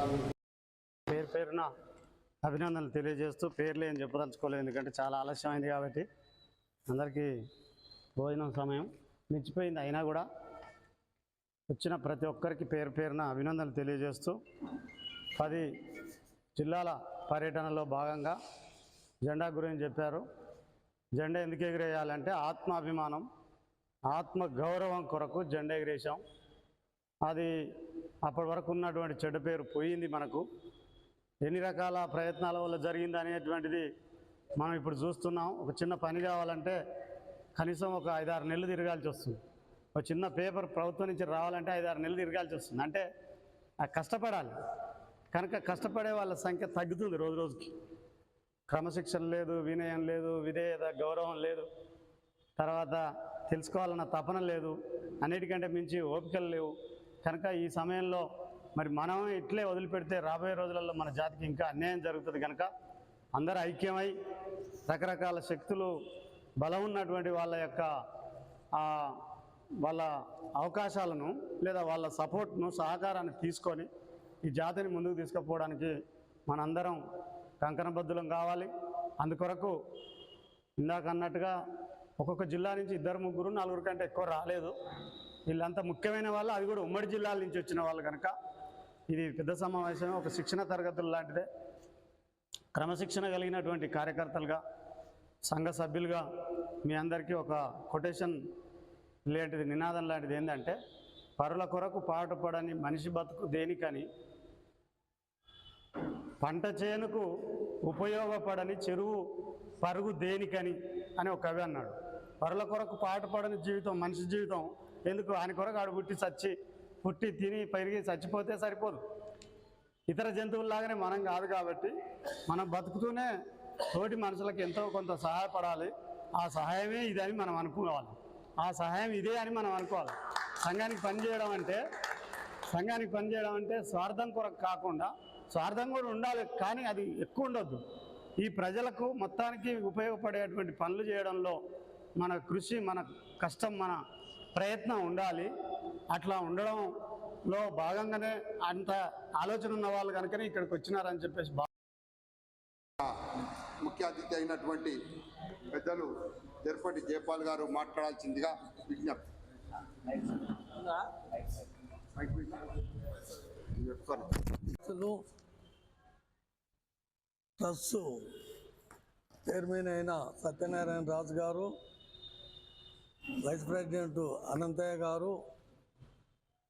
పేరు పేరున అభినందనలు తెలియజేస్తూ పేర్లు ఏం చెప్పదలుచుకోలేదు ఎందుకంటే చాలా ఆలస్యమైంది కాబట్టి. అందరికీ భోజనం సమయం మించిపోయింది అయినా కూడా వచ్చిన ప్రతి ఒక్కరికి పేరు పేరున అభినందనలు తెలియజేస్తూ పది జిల్లాల పర్యటనలో భాగంగా జెండా గురించి చెప్పారు. జెండా ఎందుకు ఎగిరేయాలంటే ఆత్మాభిమానం ఆత్మ గౌరవం కొరకు జెండా ఎగిరేసాం అది అప్పటి వరకు ఉన్నటువంటి చెడ్డ పేరు పోయింది మనకు. ఎన్ని రకాల ప్రయత్నాల వల్ల జరిగింది అనేటువంటిది మనం ఇప్పుడు చూస్తున్నాం. ఒక చిన్న పని కావాలంటే కనీసం ఒక ఐదారు నెలలు తిరగాల్సి వస్తుంది. ఒక చిన్న పేపర్ ప్రభుత్వం నుంచి రావాలంటే ఐదారు నెలలు తిరగాల్సి వస్తుంది. అంటే కష్టపడాలి. కనుక కష్టపడే వాళ్ళ సంఖ్య తగ్గుతుంది రోజు రోజుకి. క్రమశిక్షణ లేదు వినయం లేదు విధేయత గౌరవం లేదు. తర్వాత తెలుసుకోవాలన్న తపన లేదు. అన్నిటికంటే మించి ఓపికలు లేవు. కనుక ఈ సమయంలో మరి మనం ఇట్లే వదిలిపెడితే రాబోయే రోజులలో మన జాతికి ఇంకా అన్యాయం జరుగుతుంది కనుక అందరూ ఐక్యమై రకరకాల శక్తులు బలం ఉన్నటువంటి వాళ్ళ యొక్క వాళ్ళ అవకాశాలను లేదా వాళ్ళ సపోర్ట్ను సహకారాన్ని తీసుకొని ఈ జాతిని ముందుకు తీసుకుపోవడానికి మనందరం కంకణబద్ధులం కావాలి. అందుకొరకు ఇందాక అన్నట్టుగా ఒక్కొక్క జిల్లా నుంచి ఇద్దరు ముగ్గురు నలుగురు కంటే ఎక్కువ రాలేదు. వీళ్ళంతా ముఖ్యమైన వాళ్ళు అది కూడా ఉమ్మడి జిల్లాల నుంచి వచ్చిన వాళ్ళు కనుక. ఇది పెద్ద సమావేశం ఒక శిక్షణ తరగతులు లాంటిదే. క్రమశిక్షణ కలిగినటువంటి కార్యకర్తలుగా సంఘ సభ్యులుగా మీ అందరికీ ఒక కొటేషన్ లాంటిది నినాదం లాంటిది ఏంటంటే పరుల కొరకు పాటుపడని మనిషి బతుకు దేనికని పంట చేనుకు ఉపయోగపడని చెరువు పరుగు దేనికని అని ఒక కవి అన్నాడు. పరుల కొరకు పాటుపడని జీవితం మనిషి జీవితం ఎందుకు? ఆయన కొరకు పుట్టి చచ్చి పుట్టి తిని పెరిగి చచ్చిపోతే సరిపోదు. ఇతర జంతువుల్లాగానే మనం కాదు కాబట్టి మనం బతుకుతూనే తోటి మనుషులకు ఎంతో కొంత సహాయపడాలి. ఆ సహాయమే ఇదని మనం అనుకోవాలి. ఆ సహాయం ఇదే అని మనం అనుకోవాలి. సంఘానికి పనిచేయడం అంటే సంఘానికి పనిచేయడం అంటే స్వార్థం కొరకు కాకుండా స్వార్థం కూడా ఉండాలి కానీ అది ఎక్కువ ఉండొద్దు. ఈ ప్రజలకు మొత్తానికి ఉపయోగపడేటువంటి పనులు చేయడంలో మన కృషి మన కష్టం మన ప్రయత్నం ఉండాలి. అట్లా ఉండడంలో భాగంగానే అంత ఆలోచన ఉన్న వాళ్ళు కనుకనే ఇక్కడికి వచ్చినారని చెప్పేసి ముఖ్య అతిథి అయినటువంటి పెద్దలు తిరుపతి జయపాల్ గారు మాట్లాడాల్సిందిగా విజ్ఞప్తి. ట్రస్ట్ చైర్మన్ అయిన సత్యనారాయణ రాజు గారు వైస్ ప్రెసిడెంట్ అనంతయ్య గారు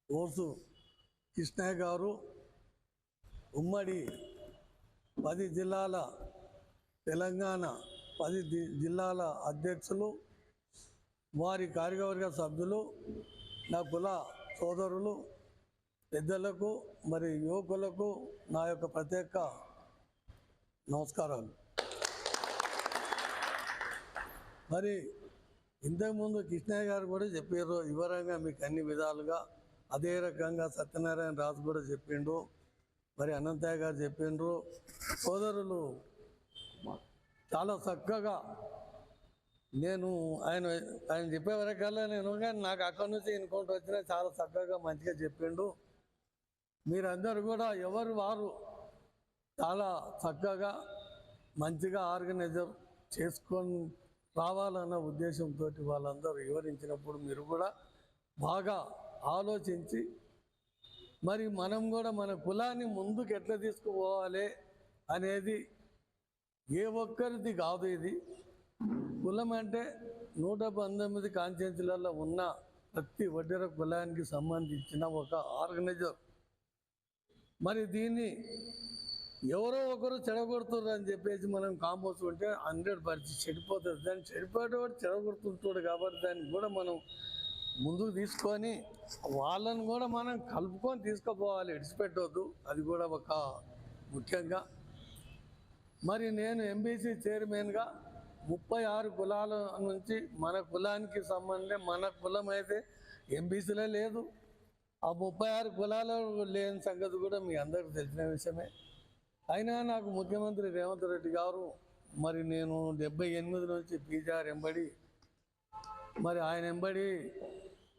ఓసు కృష్ణయ్య గారు ఉమ్మడి పది జిల్లాల తెలంగాణ పది జిల్లాల అధ్యక్షులు వారి కార్యవర్గ సభ్యులు నా కుల సోదరులు పెద్దలకు మరి యువకులకు నా యొక్క ప్రత్యేక నమస్కారాలు. మరి ఇంతకుముందు కృష్ణయ్య గారు కూడా చెప్పారు వివరంగా మీకు అన్ని విధాలుగా. అదే రకంగా సత్యనారాయణ రాజు కూడా చెప్పిండు. మరి అనంతయ్య గారు చెప్పిండ్రు. సోదరులు చాలా చక్కగా నేను ఆయన ఆయన చెప్పే వరకల్లా నేను కానీ నాకు అక్కడి నుంచి ఇన్కౌంటర్ వచ్చినా చాలా చక్కగా మంచిగా చెప్పిండు. మీరందరూ కూడా ఎవరు వారు చాలా చక్కగా మంచిగా ఆర్గనైజర్ చేసుకొని రావాలన్న ఉద్దేశంతో వాళ్ళందరూ వివరించినప్పుడు మీరు కూడా బాగా ఆలోచించి మరి మనం కూడా మన కులాన్ని ముందుకు ఎట్లా తీసుకుపోవాలి అనేది ఏ ఒక్కరిది కాదు ఇది. కులం అంటే నూట పంతొమ్మిది కాన్స్టిట్యూన్సీలలో ఉన్న ప్రతి వడ్డెర కులానికి సంబంధించిన ఒక ఆర్గనైజర్. మరి దీన్ని ఎవరో ఒకరు చెడగొడుతున్నారు అని చెప్పేసి మనం కాంపోజ్ ఉంటే హండ్రెడ్ పర్సెంట్ చెడిపోతుంది దాన్ని చెడిపోయేవాడు చెడగొడుతుంటాడు కాబట్టి దాన్ని కూడా మనం ముందుకు తీసుకొని వాళ్ళని కూడా మనం కలుపుకొని తీసుకుపోవాలి. విడిచిపెట్టవద్దు అది కూడా ఒక ముఖ్యంగా. మరి నేను ఎంబీసీ చైర్మన్గా ముప్పై ఆరు కులాల నుంచి మన కులానికి సంబంధం మన కులం అయితే ఎంబీసీలో లేదు. ఆ ముప్పై ఆరు కులాలు లేని సంగతి కూడా మీ అందరికీ తెలిసిన విషయమే. అయినా నాకు ముఖ్యమంత్రి రేవంత్ రెడ్డి గారు మరి నేను డెబ్బై ఎనిమిది నుంచి పీజీఆర్ ఎంబడి మరి ఆయన ఎంబడి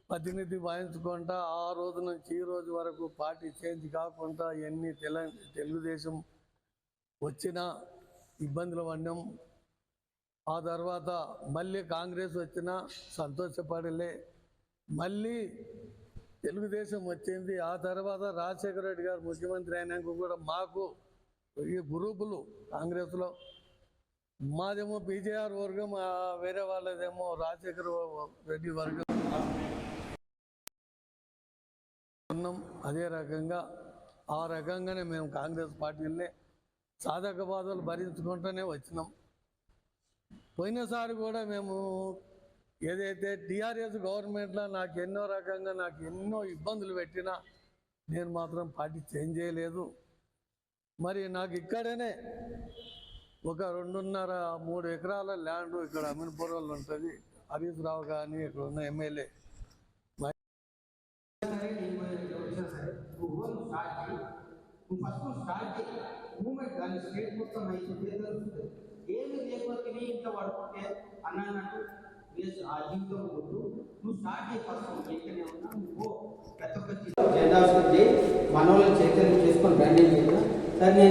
ప్రతినిధి వాయించుకుంటా ఆ రోజు నుంచి ఈ రోజు వరకు పార్టీ చేంజ్ కాకుండా ఎన్ని తెల తెలుగుదేశం వచ్చిన ఇబ్బందులు పడినాం ఆ తర్వాత మళ్ళీ కాంగ్రెస్ వచ్చినా సంతోషపడలే. మళ్ళీ తెలుగుదేశం వచ్చింది. ఆ తర్వాత రాజశేఖర రెడ్డి గారు ముఖ్యమంత్రి అయినాక కూడా మాకు ఈ గ్రూపులు కాంగ్రెస్లో. మాదేమో బీజేఆర్ వర్గం వేరే వాళ్ళదేమో రాజశేఖర రెడ్డి వర్గం. ఉన్నాం అదే రకంగా ఆ రకంగానే మేము కాంగ్రెస్ పార్టీలనే సాధక బాధలు భరించుకుంటూనే వచ్చినాం. పోయినసారి కూడా మేము ఏదైతే టీఆర్ఎస్ గవర్నమెంట్లో నాకు ఎన్నో రకంగా నాకు ఎన్నో ఇబ్బందులు పెట్టినా నేను మాత్రం పార్టీ చేంజ్ చేయలేదు. మరి నాకు ఇక్కడనే ఒక రెండున్నర మూడు ఎకరాల ల్యాండ్ ఇక్కడ అమీన్పురంలో ఉంటుంది. హరీష్ రావు కానీ ఇక్కడ ఉన్న MLA. First start moment state మొత్తం అయితే ఏమి లేకపోతే నీ ఇంట్లో పడుకుంటే ఆ జీవితం నువ్వు స్టార్ట్ చేయి ఫస్ట్ ఉన్నా నువ్వు ప్రతి ఒక్క మనోళ్ళని చైతన్యం చేసుకొని బ్రాండింగ్ అని సరే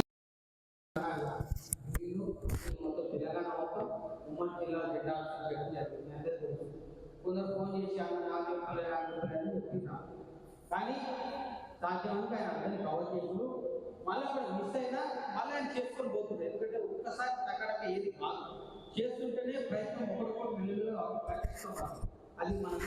నేను కొందరు ఫోన్ చేసి అన్న నాలుగు రూపాయలు యాభై రూపాయలు కానీ సాధ్యమంటే ఆయన అందరినీ కవర్ చేసుడు మళ్ళీ అక్కడ మిస్ అయినా మళ్ళీ ఆయన చేసుకొని పోతుంది. ఎందుకంటే ఒక్కసారి ఏది కాదు. చేస్తుంటేనే ప్రయత్నం ఒకరికొకరు మిల్లులో ప్రయత్నిస్తున్నారు అది మనం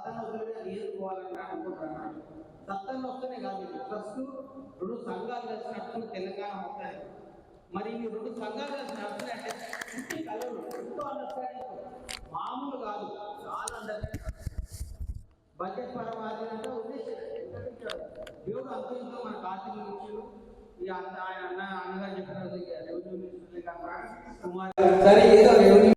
సత్తాన్ని వదిలి అది ఏదుకోవాలని అనుకుంటున్నాను. సత్తాన్ని వస్తేనే కాదు ట్రస్ట్ రెండు సంఘాలు కలిసినట్టు తెలంగాణ మొత్తానికి. మరి ఈ రెండు సంఘాలు కలిసి నడుస్తున్నాయంటే పుట్టి కలవరు ఎంతో అండర్స్టాండింగ్ మామూలు కాదు. చాలా అండర్స్టాండింగ్ బడ్జెట్ పరమాది అంటే ఉద్దేశం దేవుడు అంత మన కార్తీక ఇచ్చాడు ఈ అన్న ఆయన అన్న అన్నగారు చెప్పిన రెవెన్యూ మినిస్టర్ కుమార్ సరే ఏదో రెవెన్యూ